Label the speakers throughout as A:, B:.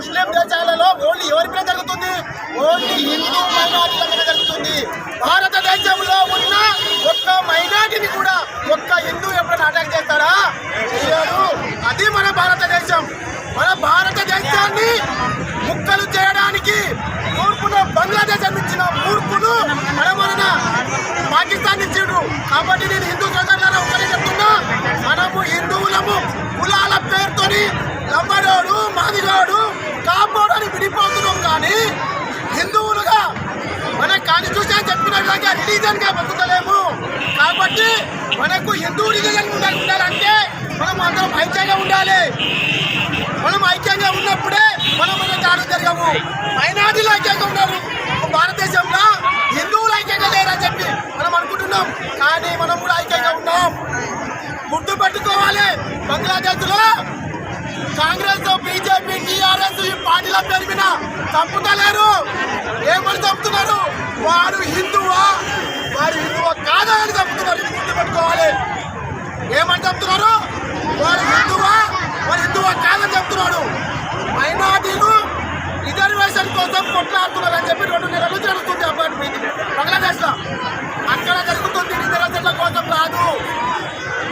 A: ముస్లిం దేశాలలో ఓన్లీ ఎవరి మీద జరుగుతుంది? ఓన్లీ హిందూ మైనార్టీల మీద జరుగుతుంది. భారతదేశంలో ఉన్న ఒక్క మైనార్టీని కూడా ఒక్క హిందూ ఎప్పుడైనా అటాక్ చేస్తారా? చేయరు అది మన భారతదేశం. మన భారతదేశాన్ని ముక్కలు చేయడానికి తూర్పున బంగ్లాదేశ్ ఇచ్చిన కూర్పును మనమన పాకిస్తాన్ ఇచ్చిండ్రు కాబట్టి నేను హిందూ సోదరులారా ఒకటే చెప్తున్నా. మనము హిందువులము కులాల పేరుతోని లంబడోడు మాదిగోడు కాపోడు అని విడిపోతున్నాం కానీ హిందువులుగా మన కాన్స్టిట్యూషన్ చెప్పిన విధంగా రిలీజన్గా బతుకుతలేము. కాబట్టి మనకు హిందూ రిలీజన్ ఉండాలంటే మనం అందరం ఐక్యంగా ఉండాలి. మనం ఐక్యంగా ఉన్నప్పుడే మనం మన దాడులు జరగము మైనార్టీలు ఐక్యంగా ఉన్నారు భారతదేశంలో హిందువులు ఐక్యంగా లేరని చెప్పి మనం అనుకుంటున్నాం. కానీ మనం కూడా ఐక్యంగా ఉన్నాం. గుర్తు పెట్టుకోవాలి బంగ్లాదేశ్లో కాంగ్రెస్తో పార్టీల పేరు మీద చంపుతలేరు. ఏమని చంపుతున్నారు? వారు హిందువా? వారు హిందువా కాదా అని చంపుతున్నారు. గుర్తు పెట్టుకోవాలి ఏమని చెప్తున్నారు? వారు హిందువా? వారు హిందువా కాదని చెప్తున్నాడు. మైనార్టీలు రిజర్వేషన్ కోసం కొట్లాడుతున్నారు అని చెప్పి రెండు నెలల జరుగుతుంది అబ్బాయి మీటింగ్ బంగ్లాదేశ్లో. అక్కడ జరుగుతుంది రిజర్వేషన్ల కోసం రాదు.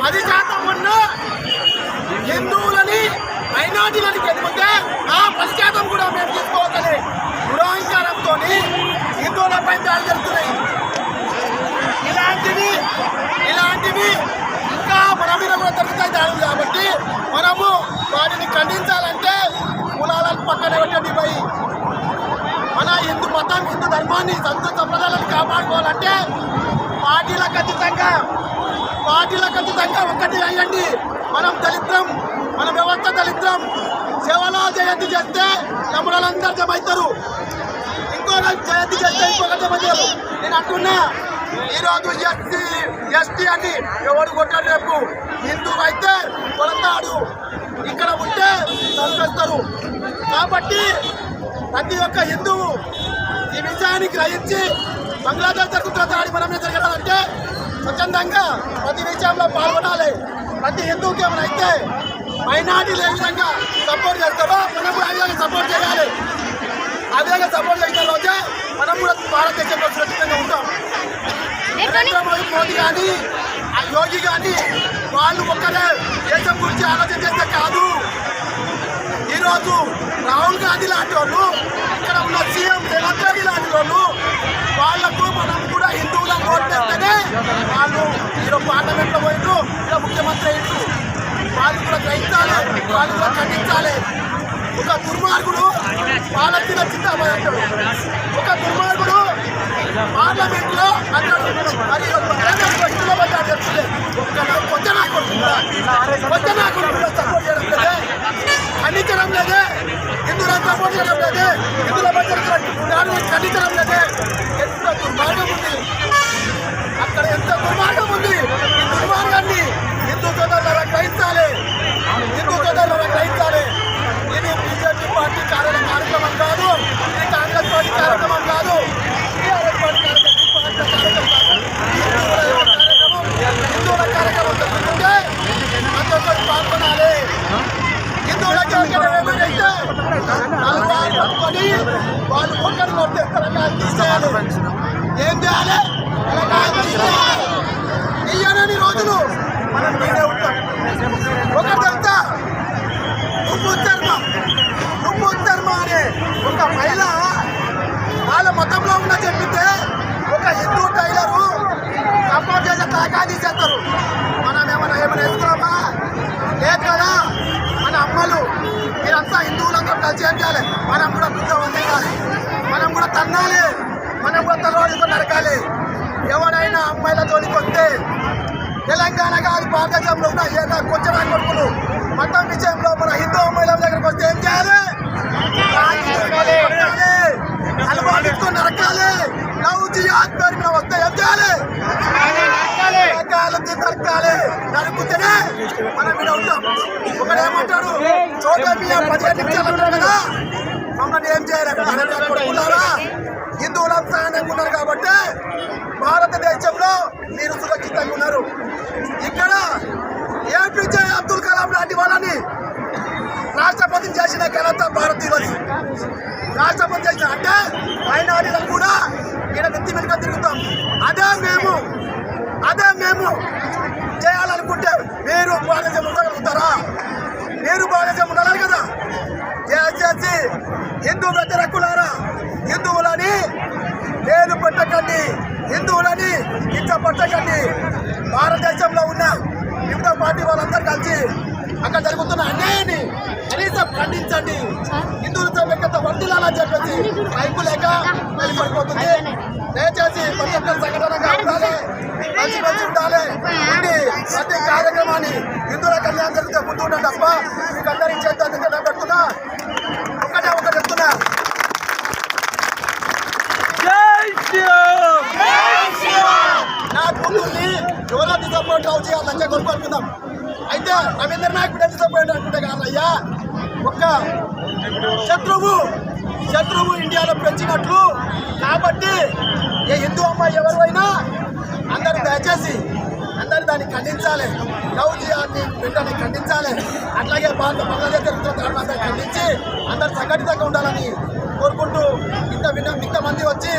A: పది శాతం ఉన్న హిందువులని మైనార్టీలని గెలిపితే ఆ పది శాతం కూడా మేము తీసుకోవద్దని దురహంకారంతో హిందువులపై దాడి జరుగుతున్నాయి ఇలాంటివి ఇలాంటివి ఇంకా మన మీద కూడా కాబట్టి మనము వాటిని ఖండించాలంటే కులాలను పక్కన పెట్టండి పోయి. మన హిందూ మతం హిందూ ధర్మాన్ని సంతు సంప్రదాయాలను కాపాడుకోవాలంటే పార్టీల ఖచ్చితంగా పార్టీల ఖచ్చితంగా ఒక్కటి అయ్యండి మనం దళిద్రం మన వ్యవస్థ దళిద్రం సేవలో జయంతి చేస్తే తమ్ముళ్ళందరూ జమ ఇంకో జయంతి చేస్తే ఇంకొక జమ నేను అంటున్నా ఈరోజు ఎస్సీ ఎస్టీ అని ఎవడు కొట్టాడు రేపు? హిందూ అయితే కొడతాడు. ఇక్కడ ఉంటే చంపేస్తారు. కాబట్టి ప్రతి ఒక్క హిందువు ఈ విషయాన్ని గ్రహించి బంగ్లాదేశ్ జరుగుతున్న దాడి మన జరగాలంటే స్వచ్ఛందంగా ప్రతి విషయంలో పాల్గొనాలి. ప్రతి హిందువుకి ఏమైనా మైనార్టీలు ఏ విధంగా సపోర్ట్ చేస్తారో మనం కూడా ఆ విధంగా సపోర్ట్ చేయాలి. ఆ విధంగా సపోర్ట్ చేసిన రోజే మనం కూడా భారతదేశంలో సురక్షితంగా ఉంటాం. మోదీ కానీ ఆ యోగి కానీ వాళ్ళు ఒక్కరే దేశం గురించి ఆలోచన చేస్తే కాదు. ఈరోజు రాహుల్ గాంధీ లాంటి వాళ్ళు ఇక్కడ ఉన్న సీఎం రేవంత్ రెడ్డి లాంటి వాళ్ళు వాళ్ళకు మనం కూడా హిందువులను ఓట్లేస్తేనే వాళ్ళు ఈరోజు పార్లమెంట్లో పోయిండ్రు ఇలా ముఖ్యమంత్రి అయిండ్రు వాళ్ళు కూడా గ్రహించాలి వాళ్ళు కూడా ఖండించాలి. ఒక దుర్మార్గుడు పాలస్తీన చింతాబాద్ అంటాడు. ఒక దుర్మార్గుడు పార్లమెంట్లో అంటాడు మరి ఒక కేంద్రంలో ఇంట్లో పడ్డాడు చెప్తుంది ఒక కొత్త నాయకుడు కొత్త నాయకుడు కూడా సపోర్ట్ చేయడం లేదే ఖండించడం లేదే హిందువులను సపోర్ట్ చేయడం లేదే హిందువుల మధ్య ఖండించడం లేదే ఎంత దుర్మార్గం ఉంది అక్కడ ఎంత దుర్మార్గం ఉంది ఈ దుర్మార్గాన్ని హిందూ సోదరులను గ్రహించాలి హిందూ సోదరులను గ్రహించాలి ఇది బీజేపీ పార్టీ కార్య కార్యక్రమం కాదు ఇది కాంగ్రెస్ పార్టీ కార్యక్రమం కాదు టీఆర్ఎస్ పార్టీ కార్యక్రమం కార్యక్రమం కాదు. హిందువుల యొక్క కార్యక్రమం హిందువుల కార్యక్రమం జరుగుతుంటే ప్రతి ఒక్కరు పాల్గొనాలి హిందువుల కార్యక్రమం ఏమైతే తలవారు పట్టుకొని వాళ్ళు ఒకరు కొట్టే తలకాయలు తీసేయాలి ఏం చేయాలి తలకాయలు తీసేయాలి తీయనని రోజులు మనం మీరే ఉంటాం ఒకరు తెలుసా నువ్వు ధర్మ నువ్వు ధర్మ అనే ఒక మహిళ వాళ్ళ మతంలో ఉన్న చెప్పితే ఒక హిందూ టైలరు సపోర్ట్ చేసే తాకా మనం ఏమైనా ఏమైనా వేసుకున్నామా? లేదు కదా. మన అమ్మలు మీరంతా హిందువులందరూ కలిసి ఏం చేయాలి? మనం కూడా బుద్ధం చేయాలి మనం కూడా తన్నాలి. మనం కూడా తలవాడితో నరకాలి ఎవరైనా అమ్మాయిల జోలికి వస్తే తెలంగాణ కాదు భారతదేశంలో ఉన్న ఏదో కొంచెం కొడుకులు మతం విషయంలో మన హిందూ అమ్మాయిల దగ్గరకు వస్తే ఏం చేయాలి అలవాటుకొని నరకాలి లవ్ జిహాద్ పేరు మీద వస్తే ఏం చేయాలి కాలే నరకాలి నరుకుతేనే మనం మీద ఉంటాం. ఒకడు ఏమంటాడు? చోట మీద పదిహేను నిమిషాలు అంటారు కదా? మమ్మల్ని ఏం చేయాలి హిందువులంతా ఆనందంగా ఉన్నారు? కాబట్టి భారతదేశంలో మీరు సురక్షితంగా ఉన్నారు. ఇక్కడ ఏపీజే అబ్దుల్ కలాం లాంటి వాళ్ళని రాష్ట్రపతి చేసిన ఘనత పనులు చేయాలనుకుంటే మీరు బాధ్యత ఉండగలుగుతారా మీరు బాధ్యత ఉండాలి కదా? దయచేసి హిందూ వ్యతిరేకులారా హిందువులని నేను పట్టకండి. హిందువులని ఇంత పట్టకండి. భారతదేశంలో ఉన్న వివిధ పార్టీ వాళ్ళందరూ కలిసి అక్కడ జరుగుతున్న అన్యాయాన్ని కనీసం ఖండించండి. హిందువులతో వ్యక్తితో వర్తిల్లాలని చెప్పేసి రైతు లేక పడిపోతుంది దయచేసి ప్రతి ఒక్కరు సంఘటనగా ఉండాలి. మంచి మంచి ఉండాలి. ఉండి ప్రతి కార్యక్రమాన్ని హిందువుల కళ్యాణం జరిగితే ముందు ఉండడం తప్ప మీకు అందరికి చేద్దాం పెడుతున్నా ఒకటే ఒకటి చెప్తున్నా. నా కూతుర్ని ఎవరో డిసప్పాయింట్ అవు చేయాలి లంచ కొనుక్కుందాం అయితే రవీంద్ర నాయక్ బిడ్డ డిసప్పాయింట్ అనుకుంటే కాదయ్యా ఒక్క శత్రువు శత్రువు ఇండియాలో పెంచినట్లు. కాబట్టి ఏ హిందూ అమ్మాయి ఎవరైనా అందరూ దయచేసి అందరూ దాన్ని ఖండించాలి. లవ్ జిహాద్ని వెంటనే ఖండించాలి. అట్లాగే భారత బంగ్లాదేశ్ జరుగుతున్న దాన్ని ఖండించి అందరు సంఘటితంగా ఉండాలని కోరుకుంటూ ఇంత విన్న ఇంతమంది వచ్చి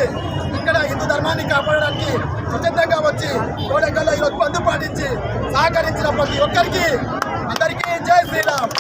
A: ఇక్కడ హిందూ ధర్మాన్ని కాపాడడానికి స్వచ్ఛందంగా వచ్చి కోడెకల్లో ఈరోజు బంధు పాటించి సహకరించిన ప్రతి ఒక్కరికి అందరికీ జై శ్రీరామ్.